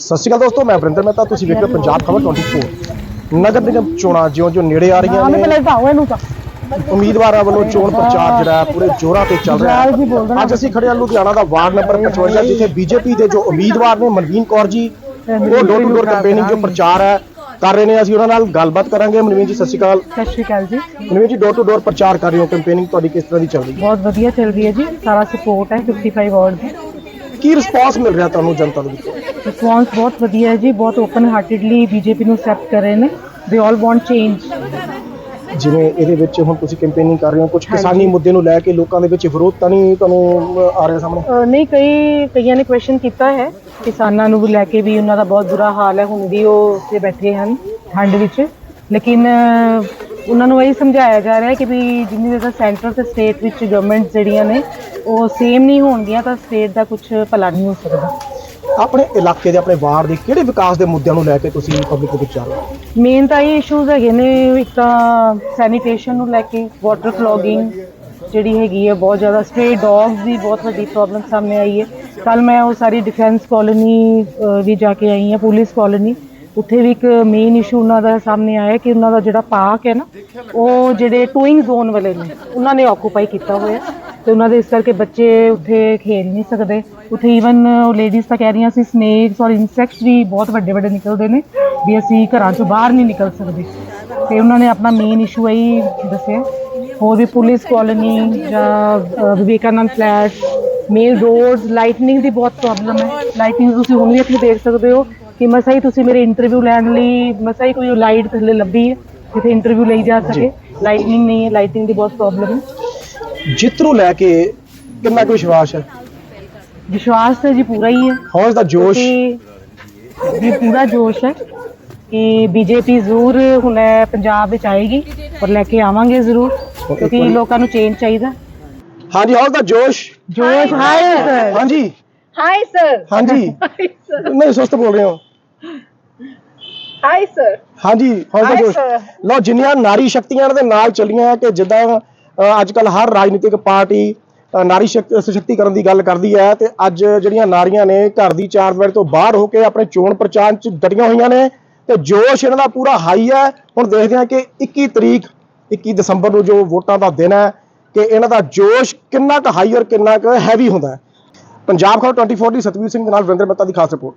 ਸਤਿ ਸ਼੍ਰੀ ਅਕਾਲ ਦੋਸਤੋ ਮੈਂ ਵਰਿੰਦਰ ਮਹਿਤਾ ਤੁਸੀਂ ਵੇਖ ਰਹੇ ਹੋ ਪੰਜਾਬ ਖਬਰ 24 ਨਗਰ ਨਿਗਮ ਚੋਣਾਂ ਜਿਉਂ-ਜਿਉਂ ਨੇੜੇ ਆ ਰਹੀਆਂ ਨੇ। ਉਮੀਦਵਾਰਾਂ ਵੱਲੋਂ ਚੋਣ ਪ੍ਰਚਾਰ ਜਿਹੜਾ ਪੂਰੇ ਜ਼ੋਰਾਂ ਤੇ ਚੱਲ ਰਿਹਾ। ਹੈ। ਅੱਜ ਅਸੀਂ ਖੜੇ ਹਾਂ ਲੁਧਿਆਣਾ ਦਾ ਵਾਰਡ ਨੰਬਰ 55 ਜਿੱਥੇ ਬੀਜੇਪੀ ਦੇ ਜੋ ਉਮੀਦਵਾਰ ਨੇ ਮਨਵੀਨ ਕੌਰ ਜੀ ਉਹ ਡੋਰ ਟੂ ਡੋਰ ਕੈਂਪੇਨਿੰਗ ਜੋ ਪ੍ਰਚਾਰ ਹੈ ਕਰ ਰਹੇ ਨੇ ਅਸੀਂ ਉਹਨਾਂ ਨਾਲ ਗੱਲਬਾਤ ਕਰਾਂਗੇ। ਮਨਵੀਨ ਜੀ ਸਤਿ ਸ਼੍ਰੀ ਅਕਾਲ। ਸਤਿ ਸ਼੍ਰੀ ਅਕਾਲ ਜੀ। ਮਨਵੀਨ ਜੀ ਡੋਰ ਟੂ ਡੋਰ ਪ੍ਰਚਾਰ ਕਰ ਰਹੇ ਹੋ। ਕੈਂਪੇਨਿੰਗ ਤੁਹਾਡੀ ਕਿਸ ਤਰ੍ਹਾਂ ਦੀ ਚੱਲ ਰਹੀ ਹੈ? ਬਹੁਤ ਵਧੀਆ ਚੱਲ ਰਹੀ ਹੈ ਜੀ। ਸਾਰਾ ਸਪੋਰਟ ਹੈ 55 ਵਾਰਡ ਦੀ। ਕੀ ਰਿਸਪਾਂਸ ਮਿਲ ਰਿਹਾ ਤੁਹਾਨੂੰ ਜਨਤਾ ਦੇ ਵਿੱਚੋਂ? ਰਿਸਪੌਂਸ ਬਹੁਤ ਵਧੀਆ ਹੈ ਜੀ ਬਹੁਤ ਓਪਨ ਹਾਰਟedly ਬੀਜੇਪੀ ਨੂੰ ਐਕਸੈਪਟ ਕਰ ਰਹੇ ਨੇ। ਦੇ ਆਲ ਵਾਂਟ ਚੇਂਜ ਜਿਵੇਂ ਇਹਦੇ ਵਿੱਚ ਹੁਣ ਤੁਸੀਂ ਕੈਂਪੇਨਿੰਗ ਕਰ ਰਹੇ ਹੋ ਕੁਝ ਕਿਸਾਨੀ ਮੁੱਦੇ ਨੂੰ ਲੈ ਕੇ ਲੋਕਾਂ ਦੇ ਵਿੱਚ ਵਿਰੋਧ ਤਾਂ ਨਹੀਂ ਤੁਹਾਨੂੰ ਆ ਰਿਹਾ ਸਾਹਮਣੇ? ਨਹੀਂ ਕਈ ਕਈਆਂ ਨੇ ਕੁਐਸਚਨ ਕੀਤਾ ਹੈ ਕਿਸਾਨਾਂ ਨੂੰ ਵੀ ਲੈ ਕੇ ਵੀ ਉਹਨਾਂ ਦਾ ਬਹੁਤ ਬੁਰਾ ਹਾਲ ਹੈ ਹੁਣ ਵੀ ਉਹ ਉੱਥੇ ਬੈਠੇ ਹਨ ਠੰਡ ਵਿੱਚ। ਲੇਕਿਨ ਉਹਨਾਂ ਨੂੰ ਇਹ ਸਮਝਾਇਆ ਜਾ ਰਿਹਾ ਹੈ ਕਿ ਵੀ ਜਿੰਨੀ ਤੱਕ ਸੈਂਟਰ ਤੇ ਸਟੇਟ ਵਿੱਚ ਗਵਰਨਮੈਂਟ ਜਿਹੜੀਆਂ ਨੇ ਉਹ ਸੇਮ ਨਹੀਂ ਹੋਣਗੀਆਂ ਤਾਂ ਸਟੇਟ ਦਾ ਕੁਝ ਭਲਾ ਨਹੀਂ ਹੋ ਸਕਦਾ। ਆਪਣੇ ਇਲਾਕੇ ਦੇ, ਆਪਣੇ ਵਾਰਡ ਦੇ ਕਿਹੜੇ ਵਿਕਾਸ ਦੇ ਮੁੱਦਿਆਂ ਨੂੰ ਲੈ ਕੇ ਤੁਸੀਂ ਪਬਲਿਕ ਦੇ ਵਿੱਚ ਜਾ ਰਹੇ ਹੋ? ਮੇਨ ਤਾਂ ਇਹ ਇਸ਼ੂਜ਼ ਹੈਗੇ ਨੇ ਇੱਕ ਤਾਂ ਸੈਨੀਟੇਸ਼ਨ ਨੂੰ ਲੈ ਕੇ ਵਾਟਰ ਫਲੋਗਿੰਗ ਜਿਹੜੀ ਹੈਗੀ ਹੈ, ਬਹੁਤ ਜ਼ਿਆਦਾ ਸਟੇ ਡੌਗਸ ਦੀ ਬਹੁਤ ਵੱਡੀ ਪ੍ਰੋਬਲਮ ਸਾਹਮਣੇ ਆਈ ਹੈ। ਕੱਲ ਮੈਂ ਉਹ ਸਾਰੀ ਡਿਫੈਂਸ ਕਾਲੋਨੀ ਵੀ ਜਾ ਕੇ ਆਈ ਹਾਂ ਪੁਲਿਸ ਕਾਲੋਨੀ ਉੱਥੇ ਵੀ ਇੱਕ ਮੇਨ ਇਸ਼ੂ ਉਹਨਾਂ ਦਾ ਸਾਹਮਣੇ ਆਇਆ ਕਿ ਉਹਨਾਂ ਦਾ ਜਿਹੜਾ ਪਾਰਕ ਹੈ ਨਾ, ਉਹ ਜਿਹੜੇ ਟੋਇੰਗ ਜ਼ੋਨ ਵਾਲੇ ਨੇ, ਉਹਨਾਂ ਨੇ ਆਕੂਪਾਈ ਕੀਤਾ ਹੋਇਆ। ਤੇ ਉਹਨਾਂ ਦੇ ਇਸ ਕਰਕੇ ਬੱਚੇ ਉੱਥੇ ਖੇਡ ਨਹੀਂ ਸਕਦੇ। ਉੱਥੇ ਈਵਨ ਲੇਡੀਜ਼ ਤਾਂ ਕਹਿ ਰਹੀਆਂ ਸੀ ਸਨੇਕਸ ਔਰ ਇਨਸੈਕਟਸ ਵੀ ਬਹੁਤ ਵੱਡੇ ਵੱਡੇ ਨਿਕਲਦੇ ਨੇ ਵੀ ਅਸੀਂ ਘਰਾਂ ਚੋਂ ਬਾਹਰ ਨਹੀਂ ਨਿਕਲ ਸਕਦੇ। ਤੇ ਉਹਨਾਂ ਨੇ ਆਪਣਾ ਮੇਨ ਇਸ਼ੂ ਇਹੀ ਦੱਸਿਆ। ਹੋਰ ਵੀ ਪੁਲਿਸ ਕਾਲੋਨੀ ਜਾਂ Vivekananda flat main roads lightning ਦੀ ਬਹੁਤ ਪ੍ਰੋਬਲਮ ਹੈ। ਲਾਈਟਨਿੰਗ ਤੁਸੀਂ ਹੁਣ ਵੀ ਇੱਥੇ ਦੇਖ ਸਕਦੇ ਹੋ ਕਿ ਮਸਾਂ ਹੀ ਤੁਸੀਂ ਮੇਰੇ ਇੰਟਰਵਿਊ ਲੈਣ ਲਈ ਮਸਾਂ ਹੀ ਕੋਈ ਲਾਈਟ ਥੱਲੇ ਲੱਭੀ ਹੈ ਜਿੱਥੇ ਇੰਟਰਵਿਊ ਲਈ ਜਾ ਸਕੇ। ਲਾਈਟਨਿੰਗ ਨਹੀਂ ਹੈ ਲਾਈਟਿੰਗ ਦੀ ਬਹੁਤ ਪ੍ਰੋਬਲਮ ਹੈ। ਜਿੱਤ ਨੂੰ ਲੈ ਕੇ ਕਿੰਨਾ ਕੁ ਵਿਸ਼ਵਾਸ ਹੈ? ਵਿਸ਼ਵਾਸ ਤਾਂ ਜੀ ਪੂਰਾ ਹੀ ਹੈ। How's the josh. ਕਿ ਜੀ ਪੂਰਾ ਜੋਸ਼ ਹੈ ਕਿ ਬੀਜੇਪੀ ਜ਼ਰੂਰ ਹੁਣ ਇਹ ਪੰਜਾਬ ਵਿੱਚ ਆਏਗੀ ਔਰ ਲੈ ਕੇ ਆਵਾਂਗੇ ਜ਼ਰੂਰ ਕਿਉਂਕਿ ਲੋਕਾਂ ਨੂੰ ਚੇਂਜ ਚਾਹੀਦਾ। ਹਾਂਜੀ ਹੌਸ ਦਾ ਜੋਸ਼। ਜੋਸ਼ ਹਾਏ ਸਰ ਹਾਂਜੀ। ਹਾਈ ਸਰ ਹਾਂਜੀ। ਨਹੀਂ ਸੁਸਤ ਬੋਲ ਰਹੇ ਹੋ। ਹਾਈ ਸਰ ਹਾਂਜੀ ਹੌਸ ਦਾ ਜੋਸ਼. ਲਓ ਜਿੰਨੀਆਂ ਨਾਰੀ ਸ਼ਕਤੀਆਂ ਦੇ ਨਾਲ ਚੱਲੀਆਂ ਕਿ ਜਿੱਦਾਂ ਅੱਜ ਕੱਲ ਹਰ ਰਾਜਨੀਤਿਕ ਪਾਰਟੀ ਨਾਰੀ ਸ਼ਕ- ਸਸ਼ਕਤੀਕਰਨ ਦੀ ਗੱਲ ਕਰਦੀ ਹੈ ਤੇ ਅੱਜ ਜਿਹੜੀਆਂ ਨਾਰੀਆਂ ਨੇ ਘਰ ਦੀ ਚਾਰ ਦੀਵਾਰੀ ਤੋਂ ਬਾਹਰ ਹੋ ਕੇ ਆਪਣੇ ਚੋਣ ਪ੍ਰਚਾਰ 'ਚ ਡਟੀਆਂ ਹੋਈਆਂ ਨੇ ਤੇ ਜੋਸ਼ ਇਹਨਾਂ ਦਾ ਪੂਰਾ ਹਾਈ ਹੈ। ਹੁਣ ਦੇਖਦੇ ਹਾਂ ਕਿ 21 ਤਰੀਕ 21 ਦਸੰਬਰ ਨੂੰ ਜੋ ਵੋਟਾਂ ਦਾ ਦਿਨ ਹੈ ਕਿ ਇਹਨਾਂ ਦਾ ਜੋਸ਼ ਕਿੰਨਾ ਕੁ ਹਾਈ ਔਰ ਕਿੰਨਾ ਕੁ ਹੈਵੀ ਹੁੰਦਾ ਹੈ। ਪੰਜਾਬ ਖਬਰ 24 ਦੀ ਸਤਵੀਰ ਸਿੰਘ ਦੇ ਨਾਲ ਵਰਿੰਦਰ ਮੱਤਾ ਦੀ ਖਾਸ ਰਿਪੋਰਟ।